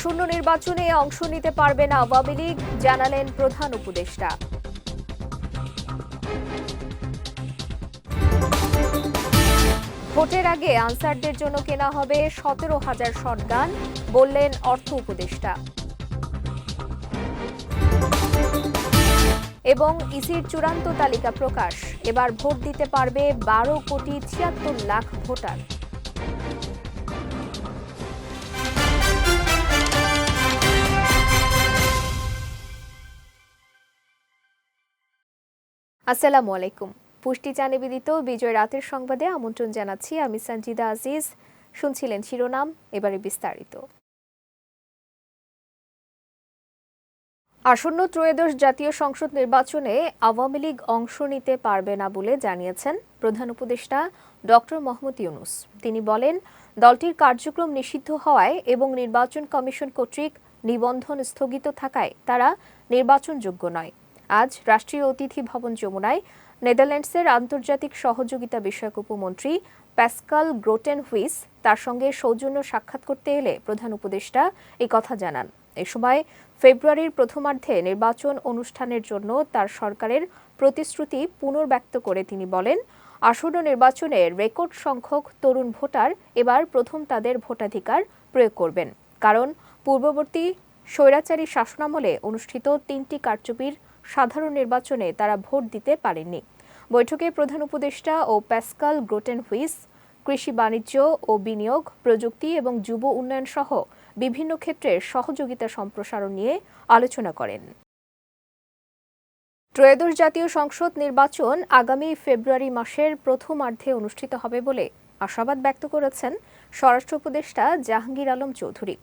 আসন্ন নির্বাচনে অংশ নিতে পারবে না আওয়ামী লীগ, জানালেন প্রধান উপদেষ্টা। ভোটের আগে আনসারদের জন্য কেনা হবে সতেরো হাজার শটগান, বললেন অর্থ উপদেষ্টা। এবং ইসির চূড়ান্ত তালিকা প্রকাশ, এবার ভোট দিতে পারবে বারো কোটি ছিয়াত্তর লাখ ভোটার। আসসালামু আলাইকুম। পুষ্টি চা নিবেদিত বিজয় রাতের সংবাদে আমন্ত্রণ জানাচ্ছি আমি সঞ্জিদা আজিজ। শুনছিলেন শিরোনাম, এবারে বিস্তারিত। আসন্ন ত্রয়োদশ জাতীয় সংসদ নির্বাচনে আওয়ামী লীগ অংশ নিতে পারবে না বলে জানিয়েছেন প্রধান উপদেষ্টা ডক্টর মোহাম্মদ ইউনুস। তিনি বলেন, দলটির কার্যক্রম নিষিদ্ধ হওয়ায় এবং নির্বাচন কমিশন কর্তৃক নিবন্ধন স্থগিত থাকায় তারা নির্বাচনযোগ্য নয়। আজ রাষ্ট্রীয় অতিথি ভবন যমুনায় নেদারল্যান্ডসের আন্তর্জাতিক সহযোগিতা বিষয়ক উপমন্ত্রী প্যাসকাল গ্রোটেন হুইস তার সঙ্গে সৌজন্য সাক্ষাৎ করতে এলে প্রধান উপদেষ্টা এই কথা জানান। এ সময় ফেব্রুয়ারির প্রথমার্ধে নির্বাচন অনুষ্ঠানের জন্য তার সরকারের প্রতিশ্রুতি পুনর্ব্যক্ত করে তিনি বলেন, আসন্ন নির্বাচনে রেকর্ড সংখ্যক তরুণ ভোটার এবার প্রথম তাদের ভোটাধিকার প্রয়োগ করবেন। কারণ, পূর্ববর্তী স্বৈরাচারী শাসনামলে অনুষ্ঠিত তিনটি কারচুপির সাধারণ নির্বাচনে তারা ভোট দিতে পারেননি। বৈঠকে প্রধান উপদেষ্টা ও প্যাসকাল গ্রোটেন হুইস কৃষি বাণিজ্য ও বিনিয়োগ, প্রযুক্তি এবং যুব উন্নয়ন সহ বিভিন্ন ক্ষেত্রে সহযোগিতা সম্প্রসারণ নিয়ে আলোচনা করেন। ত্রয়োদশ জাতীয় সংসদ নির্বাচন আগামী ফেব্রুয়ারি মাসের প্রথমার্ধে অনুষ্ঠিত হবে বলে আশাবাদ ব্যক্ত করেছেন স্বরাষ্ট্র উপদেষ্টা জাহাঙ্গীর আলম চৌধুরী।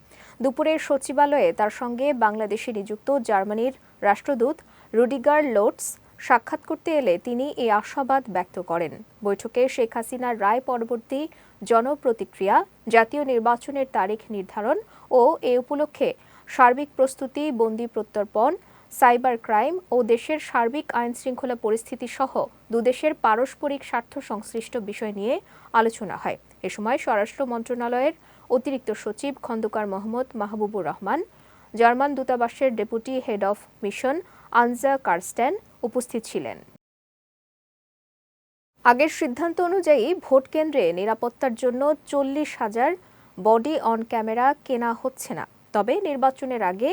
দুপুরে সচিবালয়ে তার সঙ্গে বাংলাদেশে নিযুক্ত জার্মানির রাষ্ট্রদূত রুডিগার লোটস সাক্ষাৎ করতে এলে তিনি এই আশাবাদ ব্যক্ত করেন। বৈঠকে শেখ হাসিনার রায় পরবর্তী জনপ্রতিক্রিয়া, জাতীয় নির্বাচনের তারিখ নির্ধারণ ও এ উপলক্ষে সার্বিক প্রস্তুতি, বন্দি প্রত্যর্পণ, সাইবার ক্রাইম ও দেশের সার্বিক আইন শৃঙ্খলা পরিস্থিতি সহ দুদেশের পারস্পরিক স্বার্থ সংশ্লিষ্ট বিষয় নিয়ে আলোচনা হয়। এ সময় স্বরাষ্ট্র মন্ত্রণালয়ের অতিরিক্ত সচিব খন্দকার মোহাম্মদ মাহবুবুর রহমান, জার্মান দূতাবাসের deputy head of mission Anja Karsten উপস্থিত ছিলেন। আগের সিদ্ধান্ত অনুযায়ী ভোট কেন্দ্রে নিরাপত্তার জন্য চল্লিশ হাজার বডি অন ক্যামেরা কেনা হচ্ছে না। তবে নির্বাচনের আগে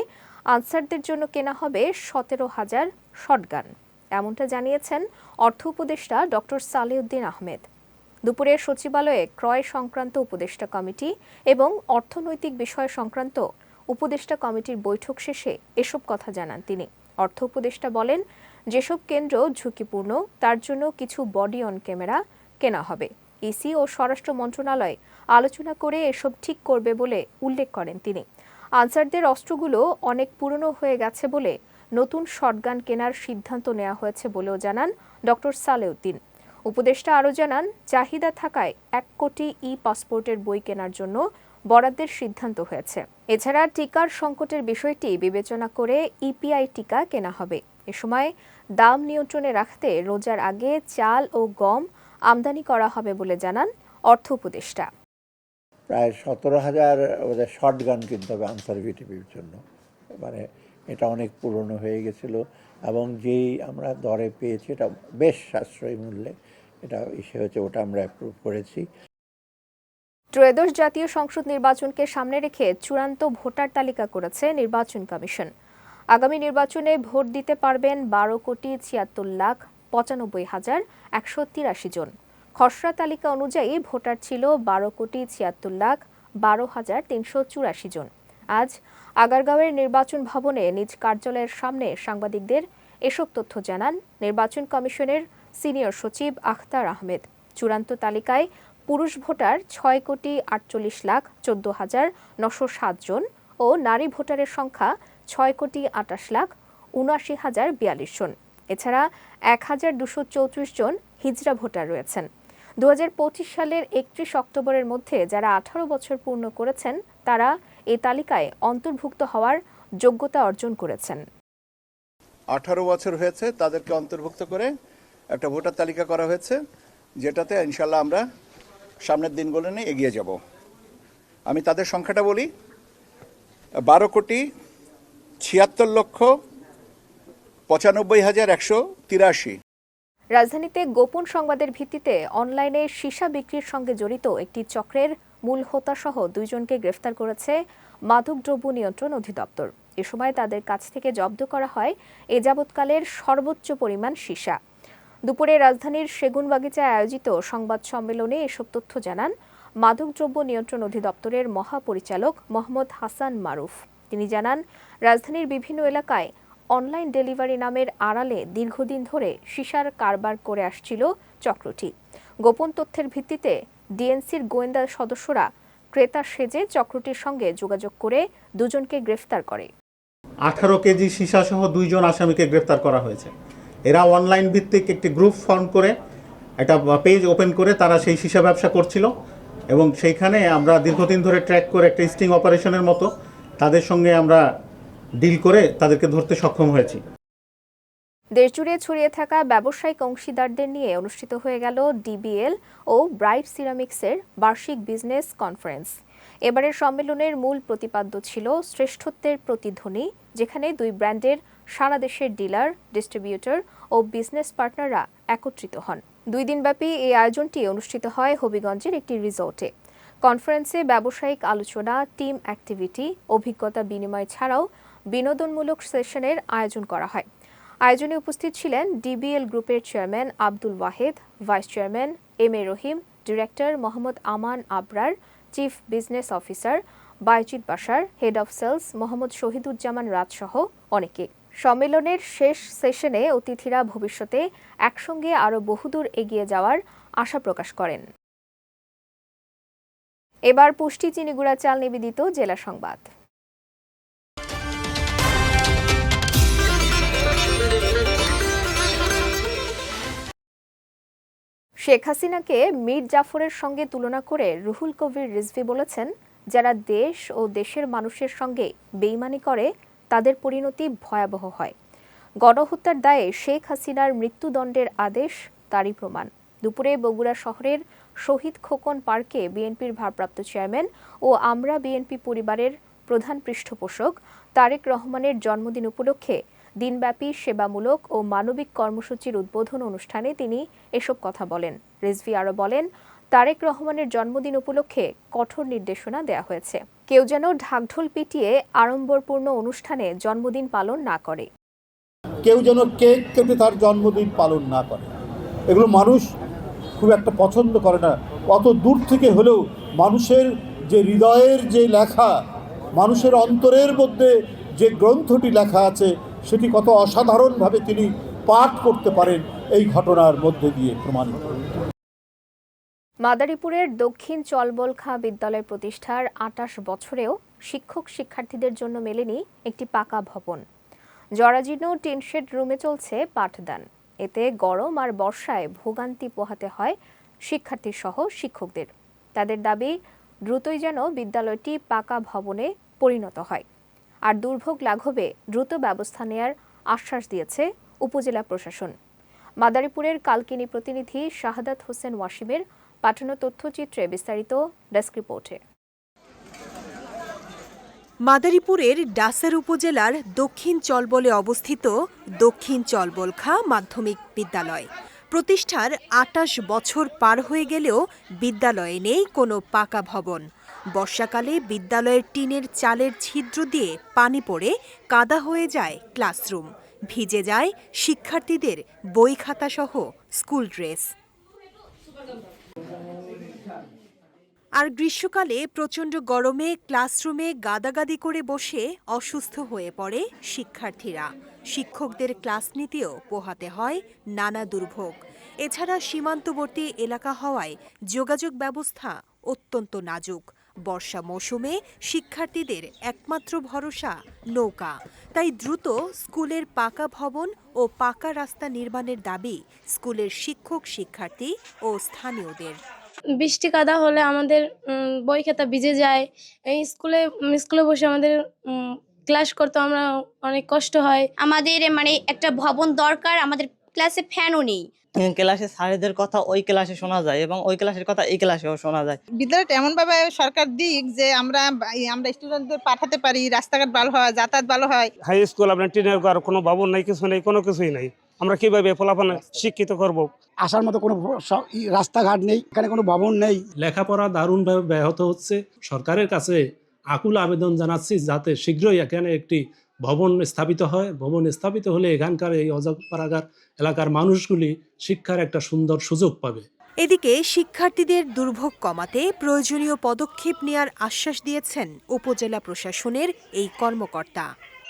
আনসারদের জন্য কেনা হবে সতেরো হাজার শটগান। এমনটা জানিয়েছেন অর্থ উপদেষ্টা ডক্টর সালেউদ্দিন আহমেদ। দুপুরে সচিবালয়ে ক্রয় সংক্রান্ত উপদেষ্টা কমিটি এবং অর্থনৈতিক বিষয় সংক্রান্ত উপদেষ্টা কমিটির বৈঠক শেষে এসব কথা জানান তিনি। অর্থ উপদেষ্টা বলেন, যেসব কেন্দ্র ঝুঁকিপূর্ণ, তার জন্য কিছু বডি অন ক্যামেরা কেনা হবে। ইসি ও স্বরাষ্ট্র মন্ত্রণালয় আলোচনা করে এসব ঠিক করবে বলে উল্লেখ করেন তিনি। আনসারদের অস্ত্রগুলো অনেক পুরনো হয়ে গেছে বলে নতুন শটগান কেনার সিদ্ধান্ত নেওয়া হয়েছে বলেও জানান ডক্টর সালেউদ্দিন। উপদেষ্টা আরও জানান, চাহিদা থাকায় এক কোটি ই পাসপোর্টের বই কেনার জন্য বরাদ্দের সিদ্ধান্ত হয়েছে। এছাড়া টিকার সংকটের বিষয়টি বিবেচনা করে ইপিআই টিকা কেনা হবে। এ সময় দাম নিয়ন্ত্রণে রাখতে রোজার আগে চাল ও গম আমদানি করা হবে বলে জানান অর্থ উপদেষ্টা। প্রায় সতেরো হাজার শর্ট গান কিনতে হবে আনসার ভিটিপির জন্য। মানে এটা অনেক পুরনো হয়ে গেছিল এবং যেই আমরা দরে পেয়েছি এটা বেশ সাশ্রয়ী মূল্যে এটা ইসে হয়েছে, ওটা আমরা অ্যাপ্রুভ করেছি। ত্রয়োদশ জাতীয় সংসদ নির্বাচনকে সামনে রেখে চূড়ান্ত ভোটার তালিকা করেছে নির্বাচন কমিশন। আগামী নির্বাচনে ভোট দিতে পারবেন বারো কোটি ছিয়াত্তর লাখ পঁচানব্বই হাজার একশো তিরাশি জন। খসড়া তালিকা অনুযায়ী ভোটার ছিল বারো কোটি ছিয়াত্তর লাখ বারো হাজার তিনশো চুরাশি জন। আজ আগারগাঁওয়ের নির্বাচন ভবনে নিজ কার্যালয়ের সামনে সাংবাদিকদের এসব তথ্য জানান নির্বাচন কমিশনের সিনিয়র সচিব আখতার আহমেদ। চূড়ান্ত তালিকায় পুরুষ ভোটার ছয় কোটি আটচল্লিশ লাখ চোদ্দ হাজার নশো সাত জন ও নারী ভোটারের সংখ্যা ছয় কোটি আটাশ লাখ উনআশি হাজার বিয়াল্লিশ জন। এছাড়া এক হাজার দুশো চৌত্রিশ জন হিজড়া ভোটার রয়েছেন। দু হাজার পঁচিশ সালের একত্রিশ অক্টোবরের মধ্যে যারা আঠারো বছর পূর্ণ করেছেন, তারা এই তালিকায় অন্তর্ভুক্ত হওয়ার যোগ্যতা অর্জন করেছেন। আঠারো বছর হয়েছে তাদেরকে অন্তর্ভুক্ত করে একটা ভোটার তালিকা করা হয়েছে, যেটাতে ইনশাল্লাহ আমরা সামনের দিনগুলো নিয়ে এগিয়ে যাব। আমি তাদের সংখ্যাটা বলি। বারো কোটি ছিয়াত্তর লক্ষ পঁচানব্বই হাজার একশো তিরাশি। রাজধানীতে গোপন সংবাদের ভিত্তিতে অনলাইনে সীসা বিক্রির সঙ্গে জড়িত একটি চক্রের মূল হোতাসহ দুইজনকে গ্রেফতার করেছে মাদকদ্রব্য নিয়ন্ত্রণ অধিদপ্তর। এ সময় তাদের কাছ থেকে জব্দ করা হয় এ যাবৎকালের সর্বোচ্চ পরিমাণ সীসা। দুপুরে রাজধানীর সেগুনবাগিচায় আয়োজিত সংবাদ সম্মেলনে এসব তথ্য জানান মাদকদ্রব্য নিয়ন্ত্রণ অধিদপ্তরের মহাপরিচালক মোহাম্মদ হাসান মারুফ। তিনি জানান, রাজধানীর বিভিন্ন এলাকায় অনলাইন ডেলিভারি নামের আড়ালে দীর্ঘদিন ধরে সিসার কারবার করে আসছিল চক্রটি। গোপন তথ্যের ভিত্তিতে ডিএনসির গোয়েন্দা সদস্যরা ক্রেতা সেজে চক্রটির সঙ্গে যোগাযোগ করে দুজনকে গ্রেফতার করে। আঠারো কেজি সহ দুইজন আসামিকে গ্রেপ্তার করা হয়েছে। এরা অনলাইন ভিত্তিক একটি গ্রুপ ফর্ম করে, একটা পেজ ওপেন করে তারা সেই সীসা ব্যবসা করছিল এবং সেইখানে আমরা দীর্ঘদিন ধরে ট্র্যাক করে একটা স্টিং অপারেশনের মতো তাদের সঙ্গে আমরা ডিল করে তাদেরকে ধরতে সক্ষম হয়েছি। দেশজুড়ে ছড়িয়ে থাকা ব্যবসায়িক অংশীদারদের নিয়ে অনুষ্ঠিত হয়ে গেল ডিবিএল ও ব্রাইট সিরামিক্সের বার্ষিক বিজনেস কনফারেন্স এবারের সম্মেলনের মূল প্রতিপাদ্য ছিল শ্রেষ্ঠত্বের প্রতিধ্বনি, যেখানে দুই ব্র্যান্ডের সারা দেশের ডিলার, ডিস্ট্রিবিউটর ও বিজনেস পার্টনাররা একত্রিত হন। দুই দিনব্যাপী এই আয়োজনটি অনুষ্ঠিত হয় হবিগঞ্জের একটি রিসোর্টে। কনফারেন্সে ব্যবসায়িক আলোচনা, টিম অ্যাক্টিভিটি, অভিজ্ঞতা বিনিময় ছাড়াও বিনোদনমূলক সেশনের আয়োজন করা হয়। আয়োজনে উপস্থিত ছিলেন ডিবিএল গ্রুপের chairman Abdul Wahed, vice chairman M A Rahim, director Mohammad Aman Abrar, chief business officer Baizid Basar head of sales Mohammad Shahiduzzaman রাজসহ অনেকে। সম্মেলনের শেষ সেশনে অতিথিরা ভবিষ্যতে একসঙ্গে আরও বহুদূর এগিয়ে যাওয়ার আশা প্রকাশ করেন। এবার পুষ্টি চিনিগুড়া চাল নিবেদিত জেলা সংবাদ। শেখ হাসিনাকে মীর জাফরের সঙ্গে তুলনা করে রুহুল কবির রিজভি বলেছেন, যারা দেশ ও দেশের মানুষের সঙ্গে বেইমানি করে তাদের পরিণতি ভয়াবহ হয়। গণহত্যার দায়ে শেখ হাসিনার মৃত্যুদণ্ডের আদেশ, তারই প্রমাণ। দুপুরে বগুড়া শহরের শহীদ খোকন পার্কে বিএনপির ভারপ্রাপ্ত চেয়ারম্যান ও আমরা বিএনপি পরিবারের প্রধান পৃষ্ঠপোষক তারেক রহমানের জন্মদিন উপলক্ষে দিনব্যাপী সেবামূলক ও মানবিক কর্মসূচির উদ্বোধন অনুষ্ঠানে তিনি এসব কথা বলেন। রিজভি আরও বলেন, তারেক রহমানের জন্মদিন উপলক্ষে কঠোর নির্দেশনা দেওয়া হয়েছে। কেউ যেন ঢাকঢোল পিটিয়ে আড়ম্বরপূর্ণ অনুষ্ঠানে জন্মদিন পালন না করে। কেউ যেন কেক কেটে তার জন্মদিন পালন না করে। এগুলো মানুষ খুব একটা পছন্দ করে না। অত দূর থেকে হলেও মানুষের যে হৃদয়ের যে লেখা, মানুষের অন্তরের মধ্যে যে গ্রন্থটি লেখা আছে, সেটি কত অসাধারণভাবে তিনি পাঠ করতে পারেন এই ঘটনার মধ্যে দিয়ে প্রমাণিত। মাদারীপুরের দক্ষিণ চলবলখা বিদ্যালয় প্রতিষ্ঠার আটাশ বছরেও শিক্ষক শিক্ষার্থীদের জন্য মেলেনি একটি পাকা ভবন। জরাজীর্ণ টিনশেড রুমে চলছে পাঠদান। এতে গরম আর বর্ষায় ভোগান্তি পোহাতে হয় শিক্ষার্থী সহ শিক্ষকদের। তাদের দাবি, দ্রুতই যেন বিদ্যালয়টি পাকা ভবনে পরিণত হয়। আর দুর্ভোগ লাঘবে দ্রুত ব্যবস্থা নেয়ার আশ্বাস দিয়েছে উপজেলা প্রশাসন। মাদারীপুরের কালকিনি প্রতিনিধি শাহাদাত হোসেন ওয়াসিমের পাঠানো তথ্যচিত্রে বিস্তারিত ডেস্ক রিপোর্টে। মাদারীপুরের ডাসার উপজেলার দক্ষিণ চলবলে অবস্থিত দক্ষিণ চলবলখা মাধ্যমিক বিদ্যালয়। প্রতিষ্ঠার আটাশ বছর পার হয়ে গেলেও বিদ্যালয়ে নেই কোনো পাকা ভবন। বর্ষাকালে বিদ্যালয়ের টিনের চালের ছিদ্র দিয়ে পানি পড়ে কাদা হয়ে যায় ক্লাসরুম। ভিজে যায় শিক্ষার্থীদের বই খাতাসহ স্কুল ড্রেস। আর গ্রীষ্মকালে প্রচণ্ড গরমে ক্লাসরুমে গাদাগাদি করে বসে অসুস্থ হয়ে পড়ে শিক্ষার্থীরা। শিক্ষকদের ক্লাস নিতেও পোহাতে হয় নানা দুর্ভোগ। এছাড়া সীমান্তবর্তী এলাকা হওয়ায় যোগাযোগ ব্যবস্থা অত্যন্ত নাজুক। বর্ষা মৌসুমে শিক্ষার্থীদের একমাত্র ভরসা নৌকা। তাই দ্রুত স্কুলের পাকা ভবন ও পাকা রাস্তা নির্মাণের দাবি স্কুলের শিক্ষক শিক্ষার্থী ও স্থানীয়দের। বৃষ্টি কাদা হলে আমাদের বই খাতা ভিজে যায়। এই স্কুলে স্কুলে বসে আমাদের ক্লাস করতে আমরা অনেক কষ্ট হয়। আমাদের মানে একটা ভবন দরকার আমাদের ক্লাসে ফ্যানও নেই। ক্লাসে স্যারেদের কথা ওই ক্লাসে শোনা যায় এবং ওই ক্লাসের কথা এই ক্লাসেও শোনা যায়। বিদ্যালয়টা এমনভাবে সরকার দিক যে আমরা আমরা স্টুডেন্টদের পাঠাতে পারি রাস্তাঘাট ভালো হয় যাতায়াত ভালো হয়। হাই স্কুল আপনার টিনের ঘর কোনো ভবন নাই কিছু নেই কোনো কিছুই নাই। আমরা কীভাবে ফলাফল শিক্ষিত করব? আসার মতো কোনো রাস্তাঘাট নেই এখানে কোনো ভবন নেই। লেখাপড়া দারুণভাবে ব্যাহত হচ্ছে। সরকারের কাছে আকুল আবেদন জানাচ্ছি যাতে শীঘ্রই এখানে একটি ভবন স্থাপিত হয়। ভবন স্থাপিত হলে এখানকার এই অজপাড়াগার এলাকার মানুষগুলি শিক্ষার একটা সুন্দর সুযোগ পাবে। এদিকে শিক্ষার্থীদের দুর্ভোগ কমাতে প্রয়োজনীয় পদক্ষেপ নেয়ার আশ্বাস দিয়েছেন উপজেলা প্রশাসনের এই কর্মকর্তা।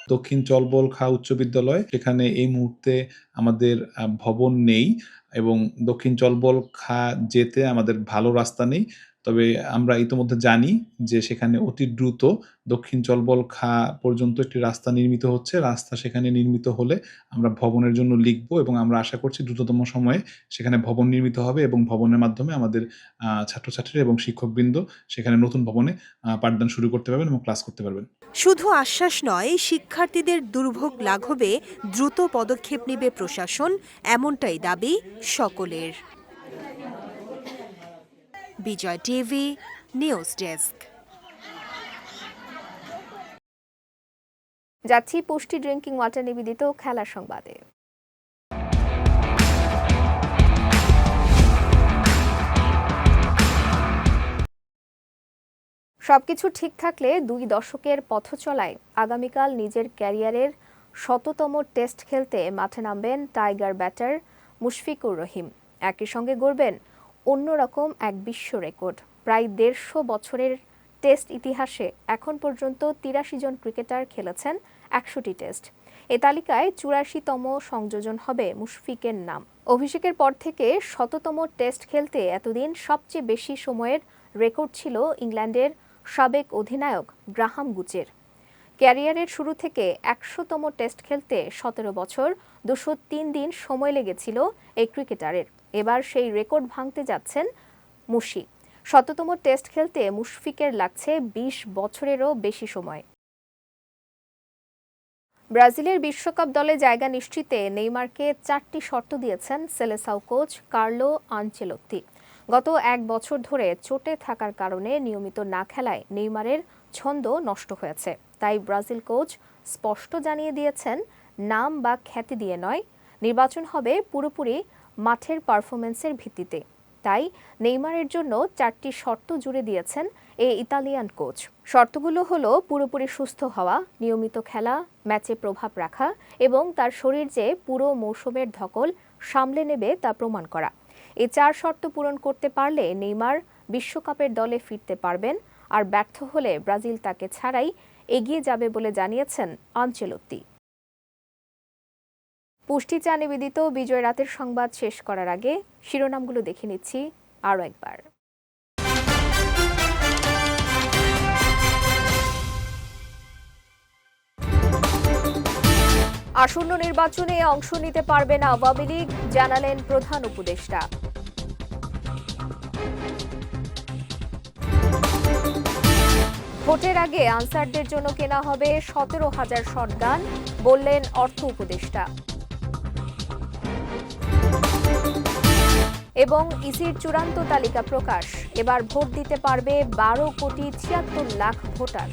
দক্ষিণ চলবল খা উচ্চ বিদ্যালয় সেখানে এই মুহূর্তে আমাদের ভবন নেই এবং দক্ষিণ চলবল খা যেতে আমাদের ভালো রাস্তা নেই। তবে আমরা ইতোমধ্যে জানি যে সেখানে অতি দ্রুত দক্ষিণ চলবল খা পর্যন্ত একটি রাস্তা নির্মিত হচ্ছে। রাস্তা সেখানে নির্মিত হলে আমরা ভবনের জন্য লিখব এবং আমরা আশা করছি দ্রুততম সময়ে সেখানে ভবন নির্মিত হবে এবং ভবনের মাধ্যমে আমাদের আহ, ছাত্রছাত্রীরা এবং শিক্ষকবৃন্দ সেখানে নতুন ভবনে পাঠদান শুরু করতে পারবেন এবং ক্লাস করতে পারবেন। শুধু আশ্বাস নয় শিক্ষার্থীদের দুর্ভোগ লাঘবে দ্রুত পদক্ষেপ নেবে প্রশাসন। এমনটাই দাবি সকলের। Bijoy TV, news desk. যাচ্ছি পুষ্টি ড্রিঙ্কিং ওয়াটার নিবেদিত খেলার সংবাদে। সবকিছু ঠিক থাকলে দুই দশকের পথ চলায় আগামীকাল নিজের ক্যারিয়ারের শততম টেস্ট খেলতে মাঠে নামবেন টাইগার ব্যাটার মুশফিকুর রহিম। একই সঙ্গে গড়বেন অন্যরকম এক বিশ্ব রেকর্ড। প্রায় দেড়শো বছরের টেস্ট ইতিহাসে এখন পর্যন্ত তিরাশি জন ক্রিকেটার খেলেছেন একশোটি টেস্ট। এ তালিকায় চুরাশিতম সংযোজন হবে মুশফিকের নাম। অভিষেকের পর থেকে শততম টেস্ট খেলতে এতদিন সবচেয়ে বেশি সময়ের রেকর্ড ছিল ইংল্যান্ডের সাবেক অধিনায়ক গ্রাহাম গুচের। ক্যারিয়ারের শুরু থেকে একশোতম টেস্ট খেলতে সতেরো বছর দুশো তিন দিন সময় লেগেছিল এই ক্রিকেটারের। এবার সেই রেকর্ড ভাঙতে যাচ্ছেন মুশি। শততম টেস্ট খেলতে মুশফিকের লাগছে বিশ বছরেরও বেশি সময়। ব্রাজিলের বিশ্বকাপ দলে জায়গা নিশ্চিতে নেইমারকে চারটি শর্ত দিয়েছেন সেলেসাও কোচ কার্লো আনচেলত্তি। গত এক বছর ধরে চোটে থাকার কারণে নিয়মিত না খেলায় নেইমারের ছন্দ নষ্ট হয়েছে। তাই ব্রাজিল কোচ স্পষ্ট জানিয়ে দিয়েছেন, নাম বা খ্যাতি দিয়ে নয়, নির্বাচন হবে পুরোপুরি মাঠের পারফরমেন্সের ভিত্তিতে। তাই নেইমারের জন্য চারটি শর্ত জুড়ে দিয়েছেন এ ইতালিয়ান কোচ। শর্তগুলো হলো পুরোপুরি সুস্থ হওয়া, নিয়মিত খেলা, ম্যাচে প্রভাব রাখা এবং তার শরীর যে পুরো মৌসুমের ধকল সামলে নেবে তা প্রমাণ করা। এ চার শর্ত পূরণ করতে পারলে নেইমার বিশ্বকাপের দলে ফিরতে পারবেন আর ব্যর্থ হলে ব্রাজিল তাকে ছাড়াই এগিয়ে যাবে বলে জানিয়েছেন আনচেলত্তি পুষ্টি চা নিবেদিত বিজয় রাতের সংবাদ শেষ করার আগে শিরোনামগুলো দেখে নিচ্ছি আরও একবার। আসন্ন নির্বাচনে অংশ নিতে পারবে না আওয়ামী লীগ, জানালেন প্রধান উপদেষ্টা। ভোটের আগে আনসারদের জন্য কেনা হবে সতেরো হাজার শটগান, বললেন অর্থ উপদেষ্টা। এবং ইসির চূড়ান্ত তালিকা প্রকাশ। এবার ভোট দিতে পারবে বারো কোটি ছিয়াত্তর লাখ ভোটার।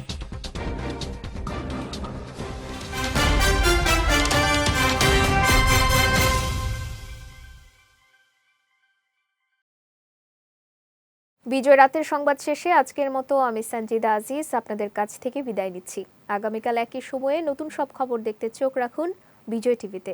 বিজয় রাতের সংবাদ শেষে আজকের মতো আমি সঞ্জিদা আজিজ আপনাদের কাছ থেকে বিদায় নিচ্ছি। আগামীকাল একই সময়ে নতুন সব খবর দেখতে চোখ রাখুন বিজয় টিভিতে।